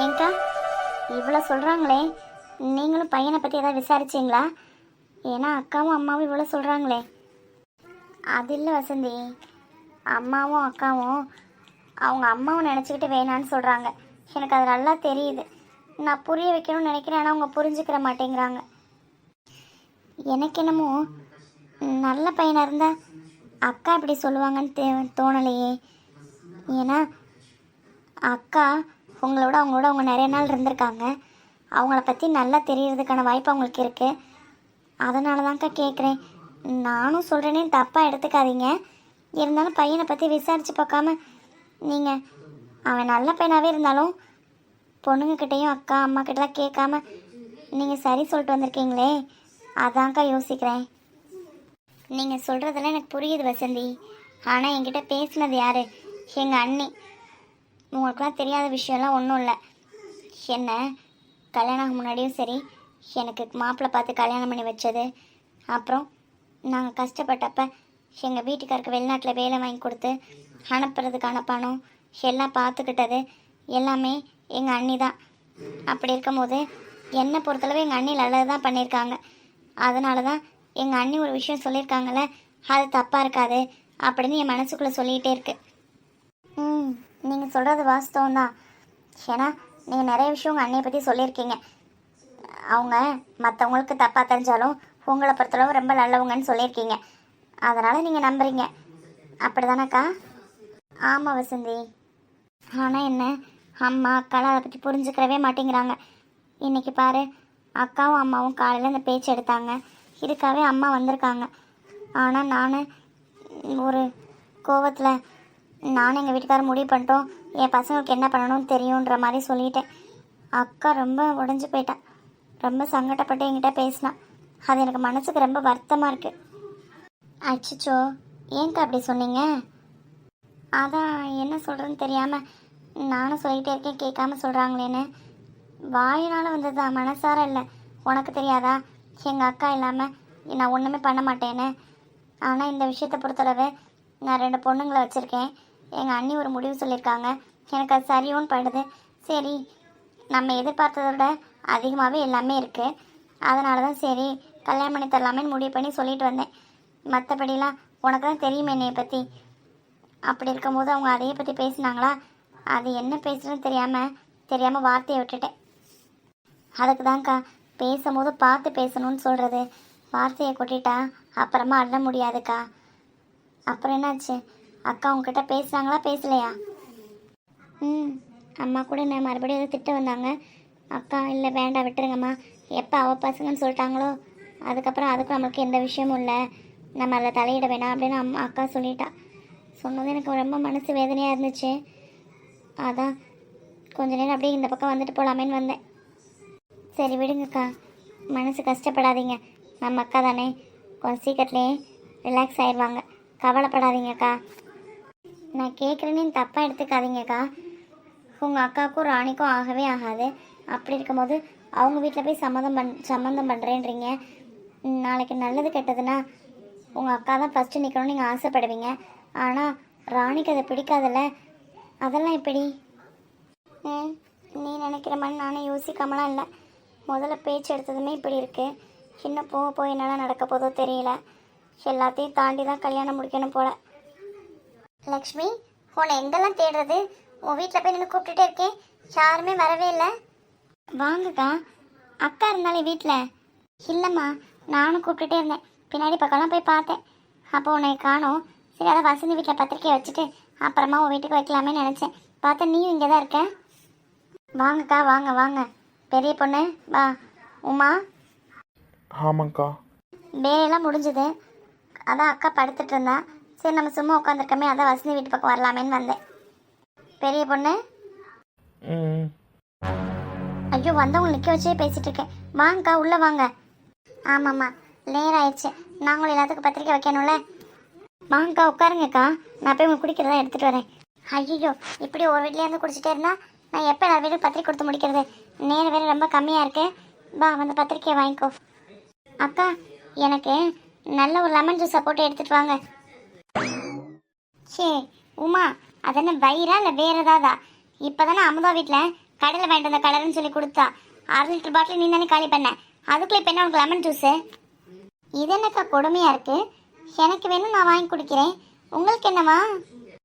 ஏங்கா இவ்வளோ சொல்கிறாங்களே நீங்களும் பையனை பற்றி எதாவது விசாரிச்சிங்களா? ஏன்னா அக்காவும் அம்மாவும் இவ்வளோ சொல்கிறாங்களே அது இல்லை வசந்தி. அம்மாவும் அக்காவும் அவங்க அம்மாவும் நினச்சிக்கிட்டு வேணான்னு சொல்கிறாங்க எனக்கு அது நல்லா தெரியுது. நான் புரிய வைக்கணும்னு நினைக்கிறேன் ஆனால் அவங்க புரிஞ்சுக்கிற மாட்டேங்கிறாங்க. எனக்கு என்னமோ நல்ல பையனாக இருந்தால் அக்கா இப்படி சொல்லுவாங்கன்னு தோணலையே. ஏன்னா அக்கா உங்களோட அவங்களோட அவங்க நிறைய நாள் இருந்திருக்காங்க. அவங்கள பற்றி நல்லா தெரியறதுக்கான வாய்ப்பு அவங்களுக்கு இருக்குது அதனால தான்க்கா கேட்குறேன் நானும் சொல்கிறேனே தப்பாக எடுத்துக்காதீங்க. இருந்தாலும் பையனை பற்றி விசாரித்து பார்க்காம நீங்கள் அவன் நல்ல பையனாகவே இருந்தாலும் பொண்ணுங்கக்கிட்டேயும் அக்கா அம்மாக்கிட்டலாம் கேட்காம நீங்கள் சரி சொல்லிட்டு வந்திருக்கீங்களே. அதான்க்கா யோசிக்கிறேன். நீங்கள் சொல்கிறதெல்லாம் எனக்கு புரியுது வசந்தி. ஆனால் என்கிட்ட பேசினது யார்? எங்கள் அண்ணி. உங்களுக்குலாம் தெரியாத விஷயம்லாம் ஒன்றும் இல்லை. என்ன? கல்யாணம் முன்னாடியும் சரி எனக்கு மாப்பிள்ளை பார்த்து கல்யாணம் பண்ணி வச்சது. அப்புறம் நாங்கள் கஷ்டப்பட்டப்ப எங்கள் வீட்டுக்காருக்கு வெளிநாட்டில் வேலை வாங்கி கொடுத்து அனுப்புறதுக்கான பணம் எல்லாம் பார்த்துக்கிட்டது எல்லாமே எங்கள் அண்ணி தான். அப்படி இருக்கும்போது என்னை பொறுத்தளவு எங்கள் அண்ணி நல்லது தான் பண்ணியிருக்காங்க. அதனால தான் எங்கள் அண்ணி ஒரு விஷயம் சொல்லியிருக்காங்கல்ல அது தப்பாக இருக்காது அப்படின்னு என் மனசுக்குள்ளே சொல்லிகிட்டே இருக்கு. ம். நீங்கள் சொல்கிறது வாஸ்தவம் தான் ஏன்னா நீங்கள் நிறைய விஷயம் உங்கள் அண்ணையை பற்றி சொல்லியிருக்கீங்க. அவங்க மற்றவங்களுக்கு தப்பாக தெரிஞ்சாலும் உங்களை பொறுத்தளவு ரொம்ப நல்லவங்கன்னு சொல்லியிருக்கீங்க. அதனால் நீங்கள் நம்புறீங்க. அப்படி தானேக்கா ஆமாம் வசந்தி. ஆனால் என்ன? அம்மா அக்காலாம் அதை பற்றி புரிஞ்சுக்கிறவே மாட்டேங்கிறாங்க. இன்னைக்கு பாரு அக்காவும் அம்மாவும் காலையில் இந்த பேச்சு எடுத்தாங்க. இதுக்காகவே அம்மா வந்திருக்காங்க. ஆனால் நான் ஒரு கோவத்தில் நானும் எங்கள் வீட்டுக்காரர் முடிவு பண்ணிட்டோம். என் பசங்களுக்கு என்ன பண்ணணும்னு தெரியுன்ற மாதிரி சொல்லிட்டேன். அக்கா ரொம்ப உடஞ்சி போயிட்டா. ரொம்ப சங்கடப்பட்டு என்கிட்ட பேசினான் அது எனக்கு மனசுக்கு ரொம்ப வருத்தமாக இருக்குது அச்சிச்சோ ஏன்க்கா அப்படி சொன்னீங்க? அதான் என்ன சொல்கிறேன்னு தெரியாமல் நானும் சொல்லிகிட்டே இருக்கேன் கேட்காம சொல்கிறாங்களேன்னு வாயினால் வந்ததா? மனசார இல்லை. உனக்கு தெரியாதா? எங்கள் அக்கா இல்லாமல் நான் ஒன்றுமே பண்ண மாட்டேன்னு. ஆனால் இந்த விஷயத்தை பொறுத்தளவு நான் ரெண்டு பொண்ணுங்களை வச்சுருக்கேன். எங்கள் அண்ணி ஒரு முடிவு சொல்லியிருக்காங்க. எனக்கு அது சரியும் படுது. சரி நம்ம எதிர்பார்த்ததை விட அதிகமாகவே எல்லாமே இருக்குது அதனால தான் சரி கல்யாணம் பண்ணி தரலாமேன்னு முடிவு பண்ணி சொல்லிட்டு வந்தேன். மற்றபடிலாம் உனக்கு தான் தெரியுமே என்னையை பற்றி அப்படி இருக்கும்போது அவங்க அதையே பற்றி பேசினாங்களா? அது என்ன பேசுகிறேன்னு தெரியாமல் தெரியாமல் வார்த்தையை விட்டுட்டேன். அதுக்கு தான்க்கா பேசும்போது பார்த்து பேசணும்னு சொல்கிறது வார்த்தையை கொட்டிட்டா அப்புறமா அள்ள முடியாதுக்கா. அப்புறம் என்னாச்சு? அக்கா உங்ககிட்ட பேசுகிறாங்களா பேசலையா? ம் அம்மா கூட என்ன மறுபடியும் எதாவது திட்ட வந்தாங்க. அக்கா இல்லை வேண்டாம் விட்டுருங்கம்மா. எப்போ அவள் பசங்கன்னு சொல்லிட்டாங்களோ அதுக்கப்புறம் அதுக்கும் நம்மளுக்கு எந்த விஷயமும் இல்லை. நம்ம அதில் தலையிட வேணாம் அப்படின்னு அம்மா அக்கா சொல்லிட்டா. சொன்னது எனக்கு ரொம்ப மனசு வேதனையாக இருந்துச்சு. அதான் கொஞ்ச நேரம் அப்படியே இந்த பக்கம் வந்துட்டு போகலாமேன்னு வந்தேன். சரி விடுங்கக்கா. மனசு கஷ்டப்படாதீங்க. நம்ம அக்கா தானே. கொஞ்சம் சீக்கிரத்துலேயே ரிலாக்ஸ் ஆயிடுவாங்க. கவலைப்படாதீங்கக்கா. நான் கேட்குறேன்னு தப்பாக எடுத்துக்காதீங்கக்கா. உங்கள் அக்காவுக்கும் ராணிக்கும் ஆகவே ஆகாது. அப்படி இருக்கும்போது அவங்க வீட்டில் போய் சம்மந்தம் பண் சம்மந்தம் பண்ணுறேன்றீங்க நாளைக்கு நல்லது கெட்டதுன்னா உங்கள் அக்கா தான் ஃபஸ்ட்டு நிற்கணும்னு நீங்கள் ஆசைப்படுவீங்க. ஆனால் ராணிக்கு அதை பிடிக்காதில்ல. அதெல்லாம் எப்படி ம் நீ நினைக்கிற மாதிரி நானும் யோசிக்காமலாம் இல்லை. முதல்ல பேச்சு எடுத்ததுமே இப்படி இருக்குது இன்னும் போக போய் என்னெல்லாம் நடக்க போதோ தெரியல. எல்லாத்தையும் தாண்டி தான் கல்யாணம் முடிக்கணும் போல. லக்ஷ்மி உன்னை எங்கெல்லாம் தேடுறது? உன் வீட்டில் போய் நின்று கூப்பிட்டுட்டே இருக்கேன். யாருமே வரவே இல்லை. வாங்கக்கா அக்கா இருந்தாலே வீட்டில் இல்லைம்மா நானும் கூப்பிட்டுட்டே இருந்தேன். பின்னாடி பக்கம்லாம் போய் பார்த்தேன். அப்போ உன்னை காணோம். சரி அதான் வசந்தி வீட்டில் பத்திரிக்கையை வச்சுட்டு அப்புறமா உன் வீட்டுக்கு வைக்கலாமே நினச்சேன். பார்த்தா நீயும் இங்கே தான் இருக்க. வாங்கக்கா வாங்க வாங்க. பெரிய பொண்ணு வா. உமா? ஆமாங்க்கா வேலையெல்லாம் முடிஞ்சுது. அதான் அக்கா படுத்துட்டு இருந்தா. சரி நம்ம சும்மா உட்காந்துருக்கமே அதான் வசந்தி வீட்டு பக்கம் வரலாமேன்னு வந்தேன். பெரிய பொண்ணு? ஐயோ வந்தவங்க நிற்க வச்சே பேசிட்டு இருக்கேன். வாங்கக்கா உள்ளே வாங்க. ஆமாம்மா லேர் ஆயிடுச்சு நாங்களும் எல்லாத்துக்கும் பத்திரிக்கை வைக்கணும்ல? வாங்கக்கா உட்காருங்கக்கா. நான் போய் உங்களுக்கு குடிக்கிறதா எடுத்துகிட்டு வரேன். ஐயோ இப்படி ஒரு வீட்லேயே இருந்து குடிச்சிட்டே இருந்தா நான் எப்போ எல்லா வீடும் பத்திரிக்கை கொடுத்து முடிக்கிறது? நேரம் வேறு ரொம்ப கம்மியாக இருக்கு. வா வந்து பத்திரிக்கையை வாங்கிக்கோ. அக்கா எனக்கு நல்ல ஒரு லெமன் ஜூஸை போட்டு எடுத்துகிட்டு வாங்க. சே உமா அது என்ன வயிறா இல்லை வேற ஏதாவதா இப்போ தானே அமுதா வீட்டில் கடையில் வாங்கிட்டு வந்த கலர்னு சொல்லி கொடுத்தா. அரை லிட்டர் பாட்டில் நீ தானே காலி பண்ண. அதுக்குள்ளே இப்போ என்ன உனக்கு லெமன் ஜூஸு இது என்னக்கா கொடுமையாக இருக்கு? எனக்கு வேணும் நான் வாங்கி குடிக்கிறேன். உங்களுக்கு என்னவா?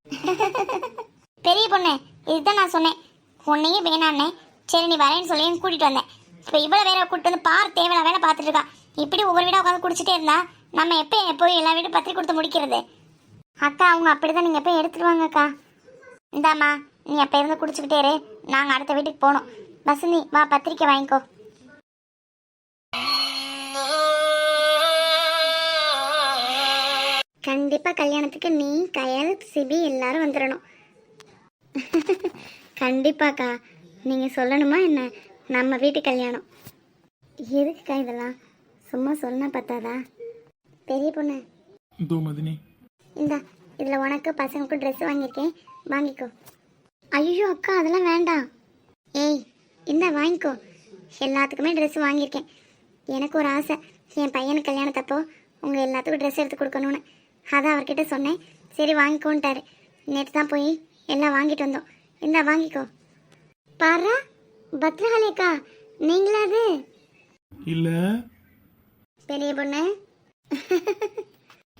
பெரிய பொண்ணு இதுதான் நான் சொன்னேன். உன்னையும் வேணான்னே. சரி நீ வரேன்னு சொல்லி கூட்டிகிட்டு வந்தேன். இப்போ இவ்வளோ வேற கூட்டிட்டு வந்து பார் தேவையான வேலை பார்த்துட்டு இருக்கா. இப்படி ஒவ்வொரு வீடாக உட்காந்து குடிச்சிட்டே இருந்தா நம்ம எப்போ எப்போ எல்லா வீடும் பத்திரிக்கை கொடுத்து முடிக்கிறது? அக்கா அவங்க அப்படிதான். நீங்கள் போய் எடுத்துட்டு வாங்கக்கா இந்தாம்மா நீ அப்போ இருந்து குடிச்சுக்கிட்டே இரு. நாங்கள் அடுத்த வீட்டுக்கு போகணும். வசந்தி வா பத்திரிக்கை வாங்கிக்கோ. கண்டிப்பா கல்யாணத்துக்கு நீ கயல் சிபி எல்லாரும் வந்துடணும் கண்டிப்பாக்கா. நீங்க சொல்லணுமா என்ன? நம்ம வீட்டு கல்யாணம். எதுக்குக்கா இதெல்லாம்? சும்மா சொன்னா பார்த்தாதா பெரிய பொண்ணு. இதோ மதினி இந்தா இதில் உனக்கு பசங்களுக்கு ட்ரெஸ் வாங்கியிருக்கேன். வாங்கிக்கோ. ஐயோ அக்கா அதெல்லாம் வேண்டாம். ஏய் இந்தா வாங்கிக்கோ. எல்லாத்துக்குமே ட்ரெஸ் வாங்கியிருக்கேன். எனக்கு ஒரு ஆசை. என் பையனுக்கு கல்யாணத்தப்போ உங்கள் எல்லாத்துக்கும் ட்ரெஸ் எடுத்து கொடுக்கணும்னு. அதான் அவர்கிட்ட சொன்னேன். சரி வாங்கிக்கோன்ட்டாரு. நேற்று தான் போய் எல்லாம் வாங்கிட்டு வந்தோம். இந்தா வாங்கிக்கோ. பாரா பத்ரகாளியக்கா நீங்களா அது இல்ல. பெரிய பொண்ணு.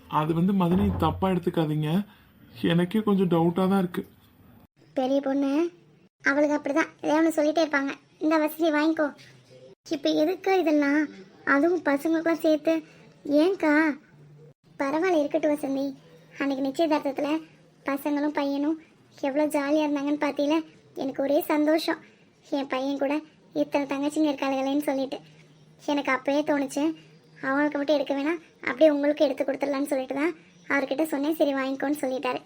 அது வந்து மதனி தப்பா எடுத்துக்காதீங்க. எனக்கே கொஞ்சம் டவுட்டா தான் இருக்கு. பெரிய பொண்ணு அவளுக்கு அப்படிதான். ஏதோ ஒன்று சொல்லிட்டே இருப்பாங்க. இந்த வசதி வாங்கிக்கோ. இப்போ எதுக்கு இதெல்லாம்? அதுவும் பசங்களுக்குலாம் சேர்த்து. ஏன்க்கா? பரவாயில்ல இருக்கட்டும் வசந்தி. அன்னைக்கு நிச்சயதார்த்தத்தில் பசங்களும் பையனும் எவ்வளோ ஜாலியாக இருந்தாங்கன்னு பார்த்தீல? எனக்கு ஒரே சந்தோஷம். என் பையன் கூட இத்தனை தங்கச்சிங்க இருக்காளுகளேன்னு சொல்லிட்டு. எனக்கு அப்போயே தோணுச்சு அவங்களுக்கு மட்டும் எடுக்க வேணாம். அப்படியே உங்களுக்கு எடுத்து கொடுத்துடலான்னு சொல்லிட்டு தான் அவர்கிட்ட சொன்னேன். சரி வாங்கிக்கோன்னு சொல்லிட்டாரு.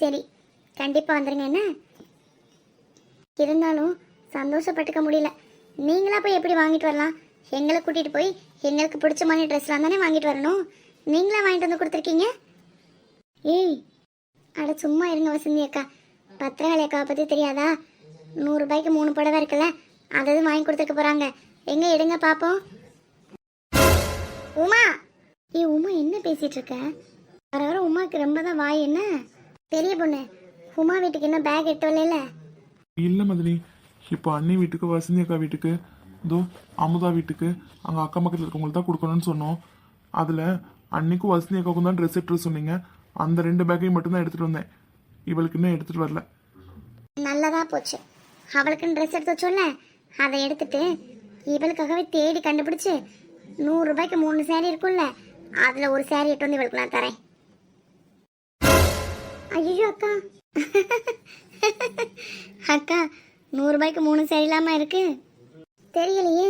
சரி கண்டிப்பாக வந்துடுங்க என்ன? இருந்தாலும் சந்தோஷப்பட்டுக்க முடியல. நீங்களா போய் எப்படி வாங்கிட்டு வரலாம்? எங்களை கூட்டிகிட்டு போய் எங்களுக்கு பிடிச்ச மாதிரி ட்ரெஸ்லாம் தானே வாங்கிட்டு வரணும்? நீங்களா வாங்கிட்டு வந்து கொடுத்துருக்கீங்க? ஏய் அட சும்மா இருங்க வசந்தி அக்கா. பத்திரகாளி அக்காவை பற்றி தெரியாதா? நூறுரூபாய்க்கு மூணு புடவை இருக்குல்ல அதை வாங்கி கொடுத்துருக்க போகிறாங்க எங்கே எடுங்க பார்ப்போம் ஏ உமா என்ன பேசிட்டு இருக்க வர வர உமாக்கு ரொம்ப தான் வாய் என்ன? பெரிய பொண்ணு உமா வீட்டுக்கு என்ன பேக் எட்டு வரல இல்ல மதினி இப்போ அண்ணி வீட்டுக்கு வசந்தி அக்கா வீட்டுக்கு இதோ அமுதா வீட்டுக்கு அங்க அக்கம் பக்கத்துல இருக்கவங்களுக்கு தான் கொடுக்கணும்னு சொன்னோம். அதுல அன்னைக்கும் வசந்தி அக்காவுக்கும் தான் ட்ரெஸ் எடுத்துட்டு சொன்னீங்க. அந்த ரெண்டு பேக்கையும் மட்டும்தான் எடுத்துட்டு வந்தேன். இவளுக்கு இன்னும் எடுத்துட்டு வரல. நல்லதா போச்சு. அவளுக்குன்னு ட்ரெஸ் எடுத்து வச்சோல்ல அதை எடுத்துட்டு இவளுக்காகவே தேடி கண்டுபிடிச்சு நூறு ரூபாய்க்கு மூணு சேரீ இருக்கும்ல அதுல ஒரு சேரீ எட்டு வந்து இவளுக்கு நான் தரேன். ஐயோ அக்கா. அக்கா நூறு ரூபாய்க்கு மூணு சேரீ இல்லாம இருக்கு. தெரியலையே.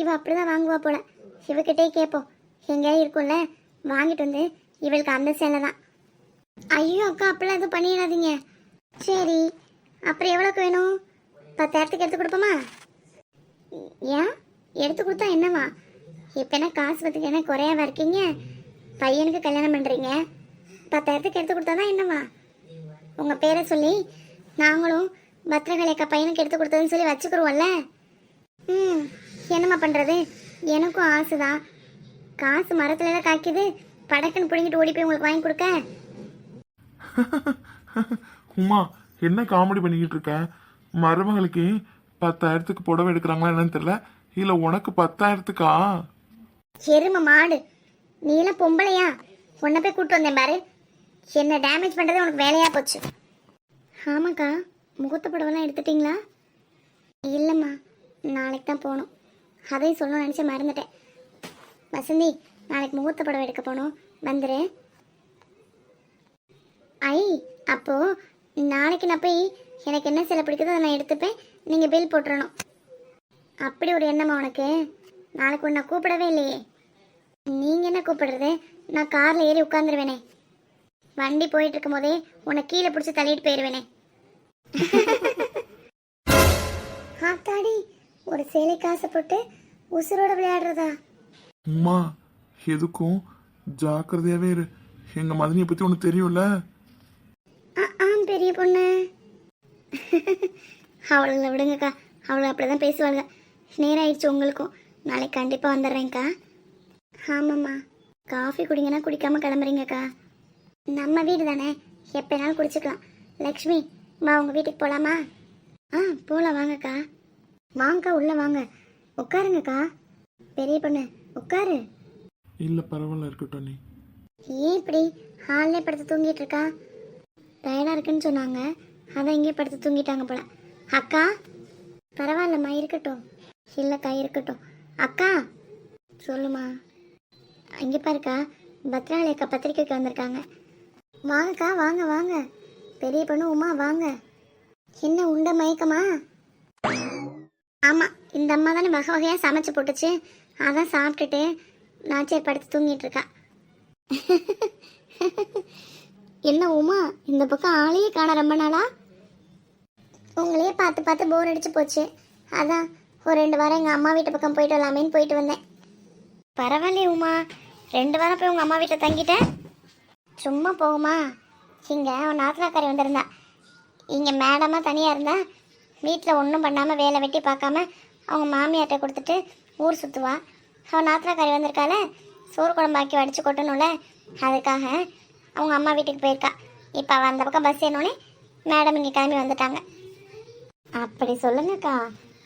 இவ அப்படிதான் வாங்குவா போல. இவகிட்டே கேட்போம் எங்கேயா இருக்கும்ல? வாங்கிட்டு வந்து இவளுக்கு அந்த சேலை தான். ஐயோ அக்கா அப்படிலாம் எதுவும் பண்ணிடாதீங்க. சரி அப்புறம் எவ்வளோக்கு வேணும்? பத்தாயிரத்துக்கு எடுத்து கொடுப்போமா? ஏன்? எடுத்து கொடுத்தா என்னவா? எப்போனா காசு பத்துக்கு என்ன குறையாவா இருக்கீங்க? பையனுக்கு கல்யாணம் பண்ணுறீங்க பத்தாயிரத்துக்கு எடுத்து கொடுத்தா தான் என்னவா உங்கள் பேரை சொல்லி நாங்களும் பத்திரகாளி பையனுக்கு எடுத்து கொடுத்ததுன்னு சொல்லி வச்சுக்கிருவோம்ல? ம் என்னம்மா பண்ணுறது எனக்கும் ஆசை தான் காசு மரத்துல எல்லாம் காய்க்குது. படக்குன்னு பிடிங்கிட்டு ஓடி போய் உங்களுக்கு வாங்கி கொடுக்க. உமா என்ன காமெடி பண்ணிக்கிட்டு இருக்க? மருமகளுக்கு பத்தாயிரத்துக்கு புடவை எடுக்கிறாங்களா என்னன்னு தெரியல. இல்லை உனக்கு பத்தாயிரத்துக்கா? எரும மாடு. நீலாம் பொம்பளையா? உன்னை போய் கூட்டு வந்தேன் பாரு. என்ன டேமேஜ் பண்ணுறது உனக்கு வேலையாக போச்சு. ஆமாக்கா முகூர்த்த புடவெல்லாம் எடுத்துட்டிங்களா? இல்லைம்மா நாளைக்கு தான் போகணும். அதையும் சொல்லணும்னு நினச்சி மறந்துட்டேன். வசந்தி நாளைக்கு முகூர்த்த புடவை எடுக்க போகணும். வந்துடு ஐ அப்போது நாளைக்கு நான் போய் எனக்கு என்ன சில பிடிக்குதோ அதை நான் எடுத்துப்பேன். நீங்கள் பில் போட்டுறணும். அப்படி ஒரு எண்ணமா உனக்கு? நாளைக்கு உன்னை கூப்பிடவே இல்லையே. நீங்க என்ன கூப்பிடுறது? நான் கார்ல ஏறி உட்காந்துருவேனே வண்டி போயிட்டு இருக்கும் போதே உன்னை கீழே பிடிச்சி தள்ளிட்டு போயிடுவேனே ஆத்தாடி ஒரு சேலைக்கு ஆசைப்பட்டு உசுரோட விளையாடுறதா? உமா எதுக்கும்? ஜாக்கிரதையாவே இரு. எங்க மதினியை பத்தி உனக்கு தெரியும்ல? ஆ ஆம் பெரிய பொண்ணு. அவளை விடுங்கக்கா. அவளை அப்படிதான் பேசுவாங்க நேரம் ஆயிடுச்சு உங்களுக்கும். நாளைக்கு கண்டிப்பாக வந்துடுறேங்க்கா ஆமாம்மா. காஃபி குடிங்கன்னா குடிக்காம கிளம்புறீங்கக்கா. நம்ம வீடு தானே. எப்போனாலும் குடிச்சுக்கலாம். லக்ஷ்மி வா உங்கள் வீட்டுக்கு போகலாமா ஆ போகலாம் வாங்கக்கா. வாங்கக்கா உள்ளே வாங்க. உட்காருங்கக்கா. பெரிய பொண்ணு உட்காரு. இல்லை பரவாயில்ல இருக்கட்டும் நீ. ஏன் இப்படி? ஹாலில் படுத்து தூங்கிட்டு இருக்கா? டயர்டாக இருக்குன்னு சொன்னாங்க. அதான் இங்கே படுத்து தூங்கிட்டாங்க போல. அக்கா பரவாயில்லம்மா இருக்கட்டும். இல்லைக்கா இருக்கட்டும். அக்கா. சொல்லுமா. இங்கே பாருக்கா பத்ராளி அக்கா பத்திரிக்கைக்கு வந்திருக்காங்க. வாங்கக்கா வாங்க வாங்க. பெரிய பொண்ணு உமா வாங்க. என்ன உண்ட மயக்கமா? ஆமாம் இந்த அம்மா தானே வகை வகையாக சமைச்சு போட்டுச்சு. அதான் சாப்பிட்டுட்டு நாச்சியார் படுத்து தூங்கிட்டு இருக்கா. என்ன உமா இந்த பக்கம் ஆளையே காண ரொம்ப நாளா? உங்களையே பார்த்து பார்த்து போர் அடிச்சு போச்சு. அதான் ஒரு ரெண்டு வாரம் எங்கள் அம்மா வீட்டு பக்கம் போயிட்டு வரலாமேன்னு போயிட்டு வந்தேன். பரவாயில்லையே உமா. ரெண்டு வாரம் போய் உங்கள் அம்மா வீட்டில் தங்கிட்டேன் சும்மா போகுமா? இங்கே உன் நாத்தனாக்காரி வந்திருந்தா. இங்கே மேடமாக தனியாக இருந்தா வீட்டில் ஒன்றும் பண்ணாமல் வேலை வெட்டி பார்க்காம அவங்க மாமியார்கிட்ட கொடுத்துட்டு ஊர் சுற்றுவா அவன் நாத்தனாக்காரி வந்திருக்கால சோறு குழம்பாக்கி வடித்து கொட்டணும்ல. அதுக்காக அவங்க அம்மா வீட்டுக்கு போயிருக்கா. இப்போ அவள் அந்த பக்கம் பஸ் ஏறினோடனே மேடம் இங்கே கிளம்பி வந்துட்டாங்க. அப்படி சொல்லுங்கக்கா.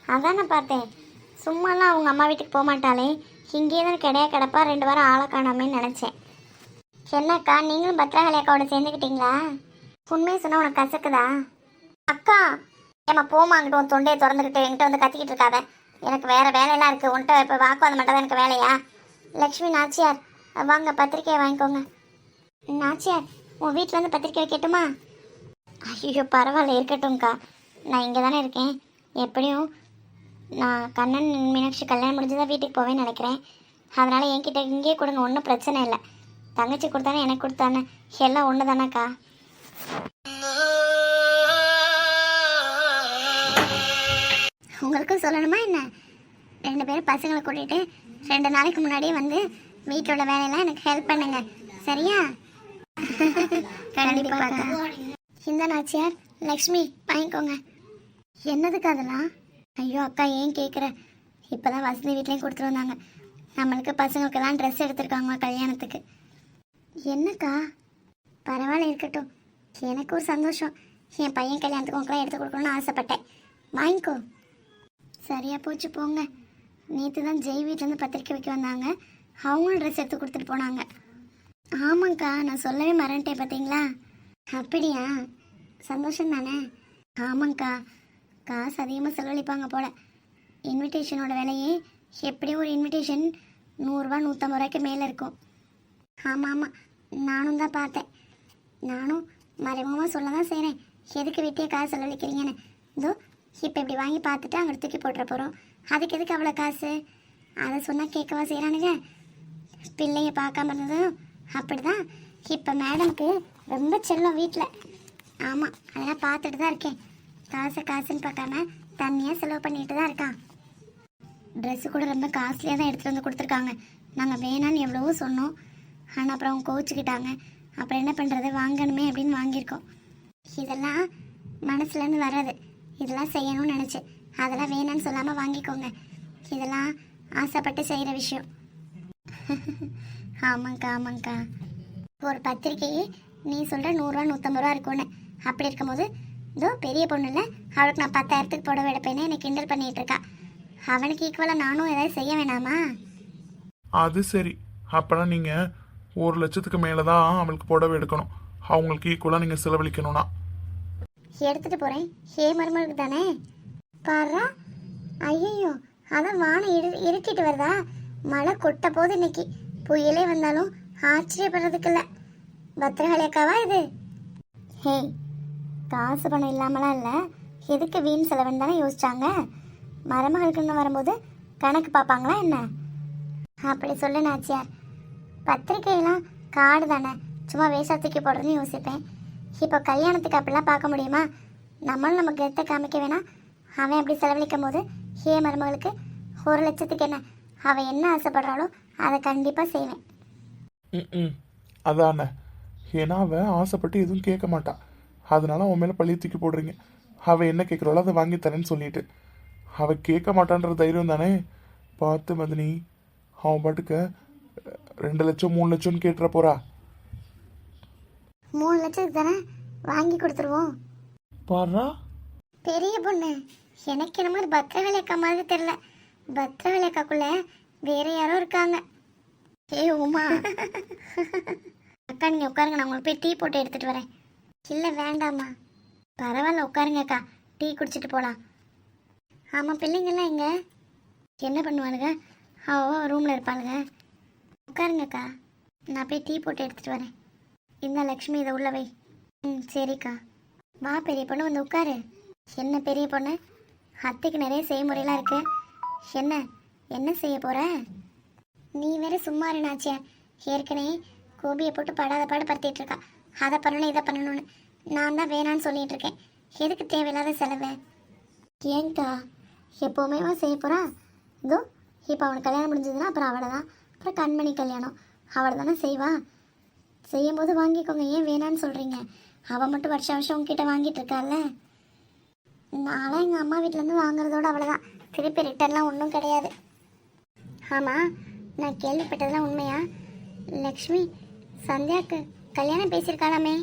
அதானே பார்த்தேன் சும்மாலாம் அவங்க அம்மா வீட்டுக்கு போக மாட்டாளே இங்கேயே தான் கிடையா கிடப்பா ரெண்டு வாரம் ஆளை காணாமேன்னு நினச்சேன். என்னக்கா நீங்களும் பத்ராகலி அக்காவோட சேர்ந்துக்கிட்டீங்களா உண்மையை சொன்னால் உனக்கு கசக்குதா? அக்கா ஏமா போமா அங்கிட்ட உன் தொண்டையை திறந்துக்கிட்டு என்கிட்ட வந்து கத்திக்கிட்டு இருக்காத. எனக்கு வேறு வேலையெல்லாம் இருக்குது உன்ட்ட இப்போ வாக்குவாதம் மட்டும் தான் எனக்கு வேலையா? லக்ஷ்மி நாச்சியார் வாங்க பத்திரிக்கையை வாங்கிக்கோங்க. நாச்சியார் உன் வீட்டில் வந்து பத்திரிக்கை வைக்கட்டுமா? ஐயோ பரவாயில்ல இருக்கட்டும்க்கா. நான் இங்கே தானே இருக்கேன். எப்படியும் நான் கண்ணன் மீனாட்சி கல்யாணம் முடிஞ்சு தான் வீட்டுக்கு போவேன்னு நினைக்கிறேன். அதனால் என்கிட்ட இங்கேயே கொடுங்க ஒன்றும் பிரச்சனை இல்லை. தங்கச்சி கொடுத்தானே எனக்கு கொடுத்தானே எல்லாம் ஒன்று தானேக்கா உங்களுக்கும் சொல்லணுமா என்ன? ரெண்டு பேரும் பசங்களை கூட்டிகிட்டு ரெண்டு நாளைக்கு முன்னாடியே வந்து வீட்டோட வேலையெல்லாம் எனக்கு ஹெல்ப் பண்ணுங்க. சரியா? கண்டிப்பாக இந்த நாச்சியார் லக்ஷ்மி வாங்கிக்கோங்க. என்னதுக்கு அதெல்லாம்? ஐயோ அக்கா ஏன் கேட்குற இப்போ தான் வசதி வீட்லேயும் கொடுத்துட்டு வந்தாங்க. நம்மளுக்கு பசங்களுக்கெல்லாம் ட்ரெஸ் எடுத்திருக்காங்க கல்யாணத்துக்கு. என்னக்கா? பரவாயில்ல இருக்கட்டும். எனக்கு ஒரு சந்தோஷம். என் பையன் கல்யாணத்துக்கு உங்களுக்குலாம் எடுத்து கொடுக்கணும்னு ஆசைப்பட்டேன். வாங்கிக்கோ. சரியாக போச்சு போங்க. நேற்று தான் ஜெய் வீட்டிலேருந்து பத்திரிக்கை வைக்க வந்தாங்க. அவங்களும் ட்ரெஸ் எடுத்து கொடுத்துட்டு போனாங்க. ஆமாங்க்கா நான் சொல்லவே மறந்துட்டேன் பார்த்தீங்களா அப்படியா? சந்தோஷம் தானே ஆமாங்க்கா காசு அதிகமாக செலவழிப்பாங்க போல. இன்விடேஷனோட விலையே எப்படியும் ஒரு இன்விடேஷன் நூறுரூவா நூற்றம்பது ரூபாய்க்கு மேலே இருக்கும். ஆமாம் ஆமாம் நானும் தான் பார்த்தேன். நானும் மறைமுகமாக சொல்ல தான் செய்கிறேன் எதுக்கு வீட்டையே காசு செலவழிக்கிறீங்கன்னு. இதோ இப்போ இப்படி வாங்கி பார்த்துட்டு அங்கே தூக்கி போட்டுற போகிறோம் அதுக்கு எதுக்கு அவ்வளோ காசு? அதை சொன்னால் கேட்கவா செய்கிறானுங்க பிள்ளைய பார்க்காம இருந்ததும் அப்படிதான். இப்போ மேடம்க்கு ரொம்ப செல்லம் வீட்டில் ஆமாம் அதெல்லாம் பார்த்துட்டு தான் இருக்கேன். காசு காசுன்னு பார்க்காம தண்ணியாக செலவு பண்ணிட்டு தான் இருக்கான். ட்ரெஸ்ஸு கூட ரொம்ப காஸ்ட்லியாக தான் எடுத்துகிட்டு வந்து கொடுத்துருக்காங்க. நாங்கள் வேணான்னு எவ்வளவோ சொன்னோம். ஆனால் அப்புறம் அவங்க கோச்சிக்கிட்டாங்க அப்புறம் என்ன பண்ணுறது வாங்கணுமே அப்படின்னு வாங்கியிருக்கோம். இதெல்லாம் மனசுலேருந்து வராது இதெல்லாம் செய்யணும்னு நினச்சேன். அதெல்லாம் வேணான்னு சொல்லாமல் வாங்கிக்கோங்க. இதெல்லாம் ஆசைப்பட்டு செய்கிற விஷயம். ஆமாங்க்கா ஆமாங்க்கா ஒரு பத்திரிக்கையே நீ சொல்கிற நூறுரூவா நூற்றம்பது ரூபா இருக்கும்னு. அப்படி இருக்கும்போது இதோ பெரிய பொண்ணு இல்லை அவளுக்கு நான் பத்தாயிரத்துக்கு புடவை எடுப்பேன்னு எனக்கு கிண்டல் பண்ணிட்டு இருக்கா அவனுக்கு ஈக்குவலாக நானும் ஏதாவது செய்ய வேணாமா? அது சரி. அப்போனா நீங்கள் ஒரு லட்சத்துக்கு மேலே தான் அவளுக்கு புடவை எடுக்கணும். அவங்களுக்கு ஈக்குவலாக நீங்கள் செலவழிக்கணும்னா. எடுத்துட்டு போறேன். ஹே மருமகளுக்கு தானே? பாரா ஐயோ அதான் வானம் இரு இருட்டிட்டு வருதா? மழை கொட்ட போது இன்னைக்கு. புயலே வந்தாலும் ஆச்சரியப்படுறதுக்கு இல்லை. பத்திரகாளி அக்காவா இது? ஹே காசு பணம் இல்லாமலாம் இல்லை. எதுக்கு வீண் செலவுன்னு தானே யோசிச்சாங்க. மருமகளுக்குன்னு வரும்போது கணக்கு பார்ப்பாங்களா என்ன? அப்படி சொல்லு நாச்சியார். பத்திரிக்கையெல்லாம் காடு தானே. சும்மா வேஷத்துக்கு போடுறதுன்னு யோசிப்பேன். இப்போ கல்யாணத்துக்கு அப்படிலாம் பார்க்க முடியுமா? நம்மளும் நமக்கு கெத்தை காமிக்க வேணாம் அவன் அப்படி செலவழிக்கும் போது ஹே மருமகளுக்கு ஒரு லட்சத்துக்கு என்ன? அவன் என்ன ஆசைப்படுறாளோ அதை கண்டிப்பாக செய்வேன். ம் அதானே. ஏன்னா அவன் ஆசைப்பட்டு எதுவும் கேட்க மாட்டான் அதனால அவன் மேலே பழிய தூக்கி போடுறீங்க. அவள் என்ன கேட்குறாளோ அதை வாங்கி தரேன்னு சொல்லிட்டு. அவள் கேட்க மாட்டான்ற தைரியம் தானே? பார்த்து மதினி அவன் பாட்டுக்கு ரெண்டு லட்சம் மூணு லட்சம்னு கேட்டுற போறா. மூணு லட்சத்துக்கு தானே? வாங்கி கொடுத்துருவோம். பாடுறா? பெரிய பொண்ணு. எனக்கு என்னமோ அது பத்திரகாளி அக்கா மாதிரி தெரியல. பத்திரகாளி அக்காக்குள்ள வேற யாரோ இருக்காங்க. ஏ உமா. அக்கா நீங்க உட்காருங்க நான் உங்களுக்கு போய் டீ போட்டு எடுத்துட்டு வரேன். இல்லை வேண்டாம்மா. பரவாயில்ல உட்காருங்கக்கா. டீ குடிச்சிட்டு போகலாம் ஆமாம் பிள்ளைங்கள்லாம் எங்க? என்ன பண்ணுவாளுங்க? அவ ரூமில் இருப்பாளுங்க. உட்காருங்கக்கா. நான் போய் டீ போட்டு எடுத்துகிட்டு வரேன். இந்த லக்ஷ்மி இதை உள்ள வை. ம் சரிக்கா. வா பெரிய பொண்ணு வந்து உட்காரு. என்ன பெரிய பொண்ணு? அத்தைக்கு நிறைய செய்முறையெல்லாம் இருக்கு. என்ன? என்ன செய்ய போகிற நீ வேற சும்மா இருநாச்சியா ஏற்கனவே கோபியை போட்டு படாத பாடு படுத்திட்டு இருக்கா. அதை பண்ணணும் இதை பண்ணணும்னு. நான் தான் வேணான்னு சொல்லிட்டு இருக்கேன். எதுக்கு தேவையில்லாத செலவு? ஏங்கா எப்போவுமே செய்ய போறா? இதோ இப்போ அவனுக்கு கல்யாணம் முடிஞ்சதுன்னா அப்புறம் அவளை தான் அப்புறம் கண்மணி கல்யாணம். அவளை தானே செய்வா? செய்யும் போது வாங்கிக்கோங்க. ஏன் வேணான்னு சொல்கிறீங்க அவள் மட்டும் வருஷம் வருஷம் உங்ககிட்ட வாங்கிட்டு இருக்கால நான்லாம் எங்கள் அம்மா வீட்டிலேருந்து வாங்குறதோட அவ்வளோதான் திருப்பி ரிட்டர்ன்லாம் ஒன்றும் கிடையாது. ஆமாம் நான் கேள்விப்பட்டதெல்லாம் உண்மையா? லக்ஷ்மி சந்தியாவுக்கு கல்யாணம் பேசியிருக்காளாமே?